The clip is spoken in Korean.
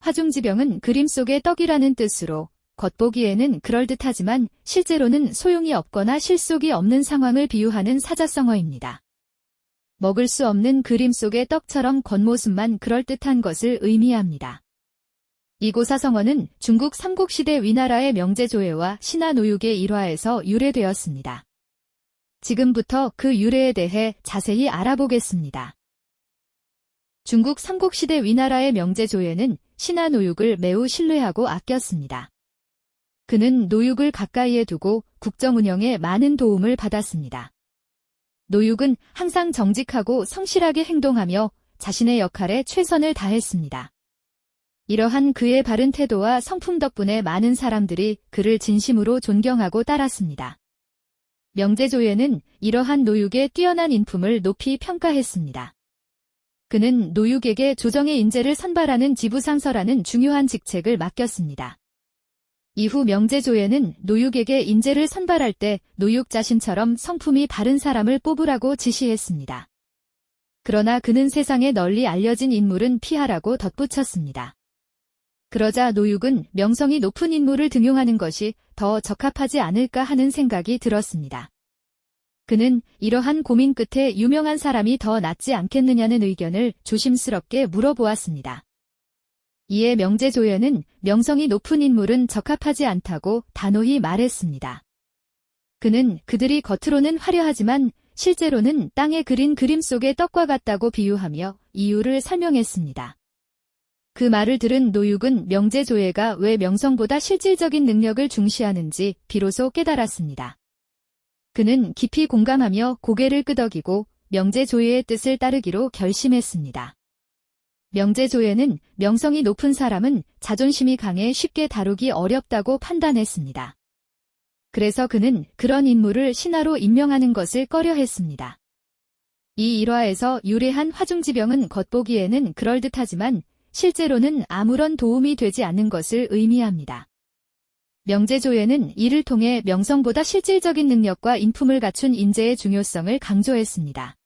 화중지병은 그림 속의 떡이라는 뜻으로 겉보기에는 그럴듯하지만 실제로는 소용이 없거나 실속이 없는 상황을 비유하는 사자성어입니다. 먹을 수 없는 그림 속의 떡처럼 겉모습만 그럴듯한 것을 의미합니다. 이고사성어는 중국 삼국시대 위나라의 명제조예와 신하노육의 일화에서 유래되었습니다. 지금부터 그 유래에 대해 자세히 알아보겠습니다. 중국 삼국시대 위나라의 명제조예는 신하 노육을 매우 신뢰하고 아꼈습니다. 그는 노육을 가까이에 두고 국정 운영에 많은 도움을 받았습니다. 노육은 항상 정직하고 성실하게 행동하며 자신의 역할에 최선을 다했습니다. 이러한 그의 바른 태도와 성품 덕분에 많은 사람들이 그를 진심으로 존경하고 따랐습니다. 명제조예는 이러한 노육의 뛰어난 인품을 높이 평가했습니다. 그는 노육에게 조정의 인재를 선발하는 지부상서라는 중요한 직책을 맡겼습니다. 이후 명제조예는 노육에게 인재를 선발할 때 노육 자신처럼 성품이 바른 사람을 뽑으라고 지시했습니다. 그러나 그는 세상에 널리 알려진 인물은 피하라고 덧붙였습니다. 그러자 노육은 명성이 높은 인물을 등용하는 것이 더 적합하지 않을까 하는 생각이 들었습니다. 그는 이러한 고민 끝에 유명한 사람이 더 낫지 않겠느냐는 의견을 조심스럽게 물어보았습니다. 이에 명제조연은 명성이 높은 인물은 적합하지 않다고 단호히 말했습니다. 그는 그들이 겉으로는 화려하지만 실제로는 땅에 그린 그림 속의 떡과 같다고 비유하며 이유를 설명했습니다. 그 말을 들은 노육은 명제조예가 왜 명성보다 실질적인 능력을 중시하는지 비로소 깨달았습니다. 그는 깊이 공감하며 고개를 끄덕이고 명제조예의 뜻을 따르기로 결심했습니다. 명제조예는 명성이 높은 사람은 자존심이 강해 쉽게 다루기 어렵다고 판단했습니다. 그래서 그는 그런 인물을 신하로 임명하는 것을 꺼려했습니다. 이 일화에서 유래한 화중지병은 겉보기에는 그럴듯하지만 실제로는 아무런 도움이 되지 않는 것을 의미합니다. 명제조예는 이를 통해 명성보다 실질적인 능력과 인품을 갖춘 인재의 중요성을 강조했습니다.